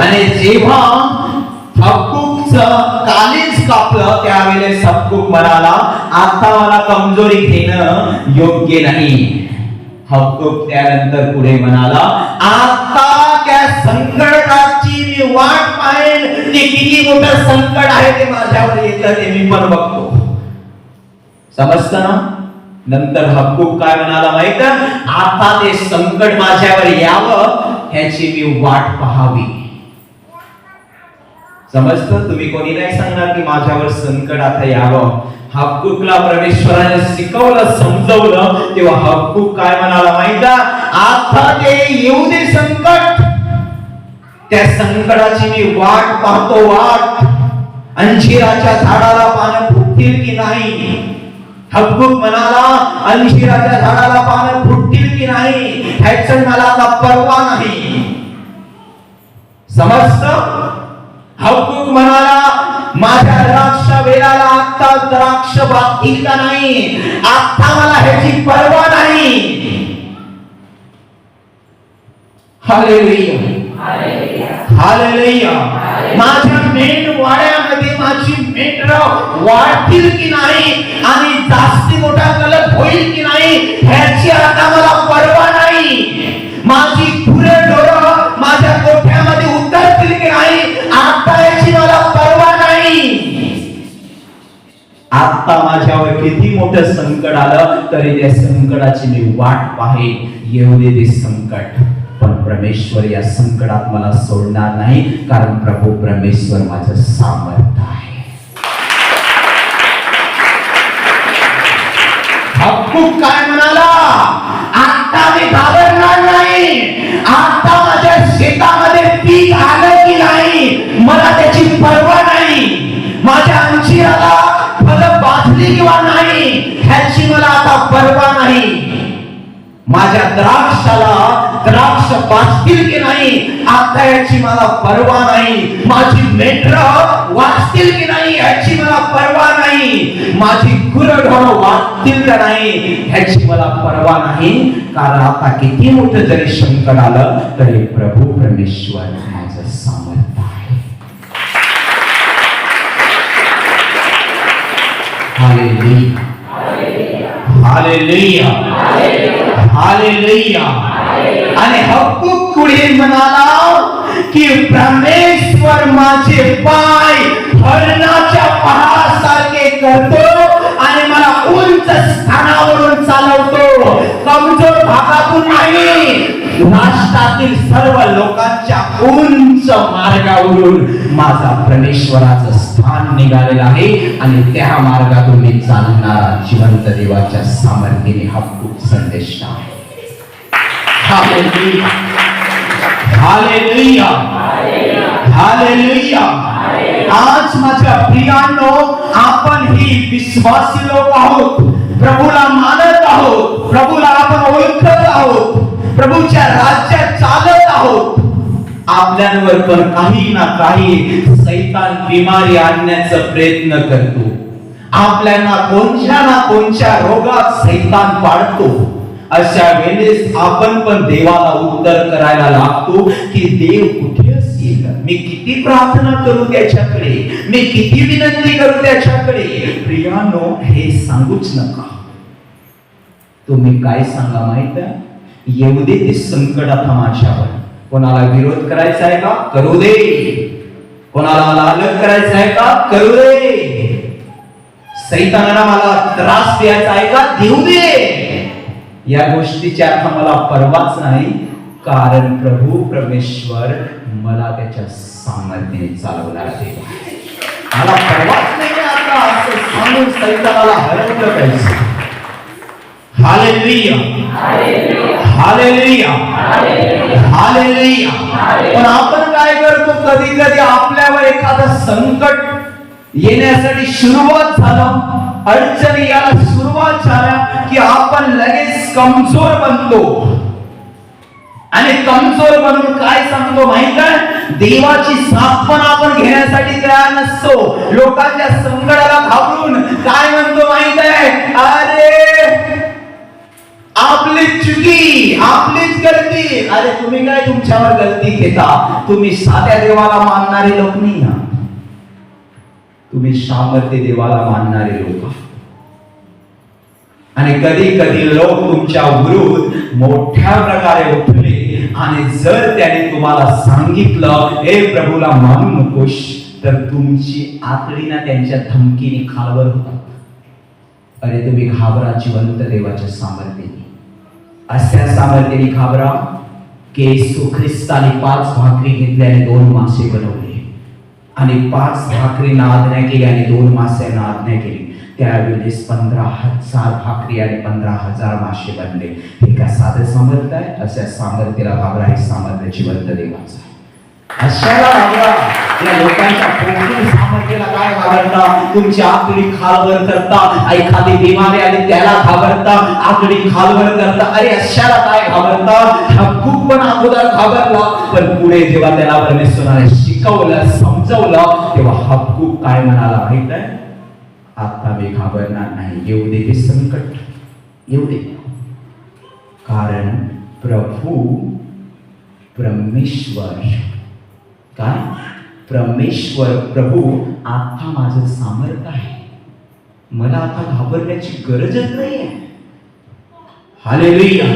आणि जेव्हा कालीच कापलं त्यावेळेस हक्कूक म्हणाला आता मला कमजोरी घेणं योग्य नाही. हक्कूक त्यानंतर पुढे म्हणाला आता त्या संकटाची मी वाट पाहेन ते किती मोठं संकट आहे ते माझ्यावर येतं ते मी पण बघतो. समजतं ना? नंतर हक्कूक काय म्हणाला माहीत आता ते संकट माझ्यावर यावं ह्याची मी वाट पाहावी. समजतं? तुम्ही कोणी नाही सांगणार की माझ्यावर संकट आता यावं? हक्कूकला परमेश्वराने शिकवलं समजवलं. तेव्हा हक्कूक काय म्हणाला माहीत? आता ते येऊ दे संकट. त्या संकटाची मी वाट पाहतो वाट. अंजिराच्या झाडाला पानं फुटतील की नाही? हक्कूक म्हणाला अंजिराच्या झाडाला पानं फुटतील की नाही? ह्याचं मला आता परवा नाही. समस्त हक्कूक म्हणाला माझ्या द्राक्ष वेळाला आता द्राक्ष बागतील का नाही? आता मला ह्याची परवा नाही. माझ्या मेंढ वाड्यामध्ये माझी मेंढर वाढतील की नाही? आणि जास्ती मोठा कलप होईल की नाही? हे आता माझ्यावर किती मोठं संकट आलं तरी त्या संकटाची मी वाट पाहे. येऊ दे संकट. पण परमेश्वर या संकटात मला सोडणार नाही कारण प्रभू परमेश्वर माझं सामर्थ्य आहे. काय म्हणाला? आता मी घाबरणार नाही. आता माझ्या मला आता परवा नाही. माझ्या द्राक्षाला द्राक्ष पाचतील की नाही? आता याची मला परवा नाही. माझी मेंढर वाचतील की नाही? याची मला परवा नाही. माझी गुरढोर वाचतील का नाही? ह्याची मला परवा नाही. कारण आता किती मोठं जरी शंकर आलं तरी प्रभू परमेश्वर माझं सामर्थ्य आहे. हालेलुया. हालेलुया. हालेलुया. आणि हक्कूक पुढे म्हणाला की परमेश्वर माझे पाय हरणाच्या पहासारखे करतो. महाराष्ट्रातील सर्व लोकांच्या उंच मार्गावरून माझा परमेश्वराचं स्थान निघालेलं आहे आणि त्या मार्गातून मी चालणारा जिवंत देवाच्या सामर्थ्याने हा खूप संदेश आहे. आज माझ्या प्रियांनो आपण ही विश्वासी लोक आहोत. प्रभूला मानत आहोत. प्रभूला प्रभूच्या राज्यात चालत आहोत. आपल्यावर पण काही ना काही सैतान बिमारी आणण्याचा प्रयत्न करतो. आपल्याला कोणत्या ना कोणत्या रोगात सैतान पाडतो. अशा वेळेस आपण पण देवाला उत्तर करायला लागतो की देव कुठे असेल? मी किती प्रार्थना करू त्याच्याकडे? मी किती विनंती करू त्याच्याकडे? प्रियानो हे सांगूच नका. तुम्ही काय सांगा माहीत आहे? येऊ दे ते संकट आता माझ्यावर. कोणाला विरोध करायचा आहे का? करू दे. कोणाला मला अलग करायचं आहे का? करू दे. सैतानाला मला त्रास द्यायचा आहे का? देऊ दे. या गोष्टीची आता मला परवाच नाही. कारण प्रभू परमेश्वर मला त्याच्या सामर्थ्याने चालवणार आहे. मला परवाच नाही आता असं सांगून सैतानाला हरवलं पाहिजे? हालेलुया. हालेलुया. पण आपण काय करतो? कधी कधी आपल्यावर एखादं संकट येण्यासाठी सुरुवात झालं. अडचणी याला सुरुवात झाल्या की आपण लगेच कमजोर बनतो. आणि कमजोर बनून काय सांगतो माहीत आहे? देवाची साथ पण आपण घेण्यासाठी तयार नसतो. लोकांच्या संकटात घाबरून काय म्हणतो माहीत आहे अरे आपली चुकी आपलीच गलती करतील अरे तुम्ही काय तुमच्यावर गलती घेता. तुम्ही साध्या देवाला मानणारे लोक नाही आहात. तुम्ही सामर्थ्य देवाला मानणारे लोक आणि कधी कधी लोक तुमच्या विरुद्ध मोठ्या प्रकारे उठले. आणि जर त्याने तुम्हाला सांगितलं हे प्रभूला मानू नकोस तर तुमची आतडी ना त्यांच्या धमकीने खालवर होतात. अरे तुम्ही घाबरा जिवंत देवाच्या सामर्थ्याने. अशा सामर्थ्याने घाबरा. की येसू ख्रिस्ताने पाच भाकरी घेतल्याने दोन मासे बनवले. आणि पाच भाकरींना आज्ञा केली आणि दोन मास्यांना आज्ञा केली. त्यावेळेस पंधरा हजार भाकरी आणि पंधरा हजार मासे बनले. हे काय साधं सामर्थ्य आहे? अशा सामर्थ्याला घाबरा हे सामर्थ्य जिवंत देवाचं अशाला या लोकांच्या पोटी सामर्थ्याला काय घाबरता? तुमची आकडी खालवर करता एखादी बिमारी आली त्याला घाबरता आकडी खालवर करता. अरे अशाला काय घाबरता? खूप पण अगोदर घाबरला. पण पुढे जेव्हा त्याला परमेश्वराने शिकवलं समजवलं तेव्हा हक्कूक काय म्हणाला माहीत आहे? आता मी घाबरणार नाही. येऊ दे ते संकट. येऊ दे. कारण प्रभू परमेश्वर काय परमेश्वर प्रभू आता माझं सामर्थ्य आहे. मला आता घाबरण्याची गरजच नाही आहे हालेलुया